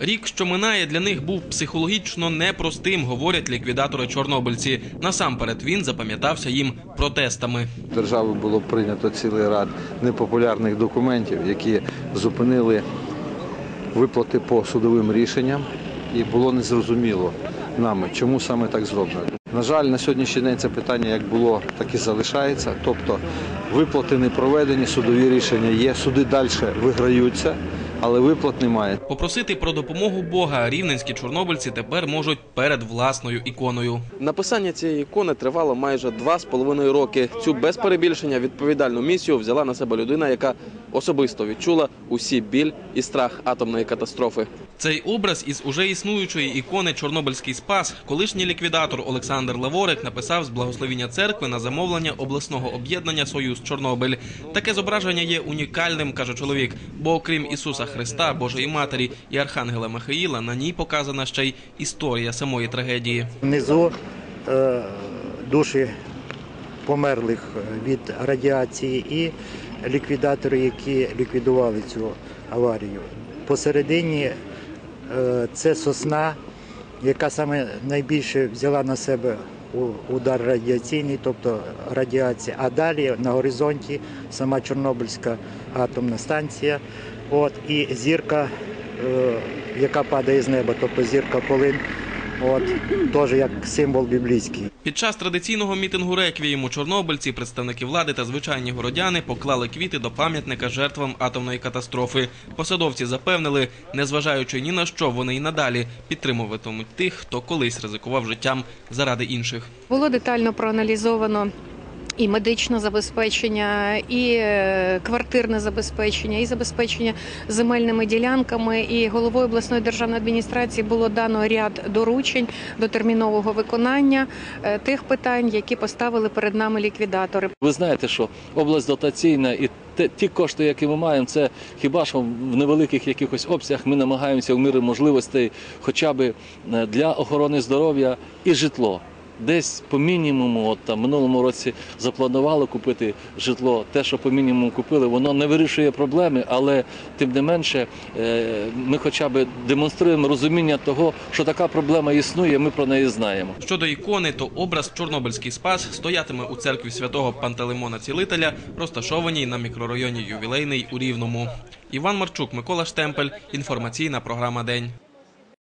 Рік, що минає, для них був психологічно непростим, говорять ліквідатори чорнобильці. Насамперед він запам'ятався їм протестами. Державою було прийнято цілий ряд непопулярних документів, які зупинили виплати по судовим рішенням, і було незрозуміло нами, чому саме так зроблено. На жаль, на сьогоднішній день це питання як було, так і залишається. Тобто виплати не проведені, судові рішення є, суди далі виграються, але виплат немає. Попросити про допомогу Бога рівненські чорнобильці тепер можуть перед власною іконою. Написання цієї ікони тривало майже два з половиною роки. Цю без перебільшення відповідальну місію взяла на себе людина, яка особисто відчула усі біль і страх атомної катастрофи. Цей образ із уже існуючої ікони Чорнобильський спас колишній ліквідатор Олександр Лаворик написав з благословіння церкви на замовлення обласного об'єднання Союз Чорнобиль. Таке зображення є унікальним, каже чоловік. Бо окрім Ісуса Христа, Божої Матері і Архангела Михаїла, на ній показана ще й історія самої трагедії. Внизу е, душі померлих від радіації і ліквідатори, які ліквідували цю аварію. Посередині е, це сосна, яка саме найбільше взяла на себе удар радіаційний, тобто радіація. А далі на горизонті сама Чорнобильська атомна станція. От, і зірка, е, яка падає з неба, тобто зірка полин. От теж як символ біблійський. Під час традиційного мітингу реквієму чорнобильці, представники влади та звичайні городяни поклали квіти до пам'ятника жертвам атомної катастрофи. Посадовці запевнили, незважаючи ні на що, вони й надалі підтримуватимуть тих, хто колись ризикував життям заради інших. Було детально проаналізовано і медичне забезпечення, і е, квартирне забезпечення, і забезпечення земельними ділянками. І головою обласної державної адміністрації було дано ряд доручень до термінового виконання е, тих питань, які поставили перед нами ліквідатори. Ви знаєте, що область дотаційна і ті кошти, які ми маємо, це хіба що в невеликих якихось обсягах ми намагаємося в мірі можливостей хоча б е, для охорони здоров'я і житло. Десь по мінімуму, от там минулому році запланували купити житло. Те, що по мінімуму купили, воно не вирішує проблеми, але тим не менше е, ми хоча б демонструємо розуміння того, що така проблема існує. Ми про неї знаємо. Щодо ікони, то образ Чорнобильський спас стоятиме у церкві святого Пантелеймона Цілителя, розташованій на мікрорайоні Ювілейний у Рівному. Іван Марчук, Микола Штемпель. Інформаційна програма День.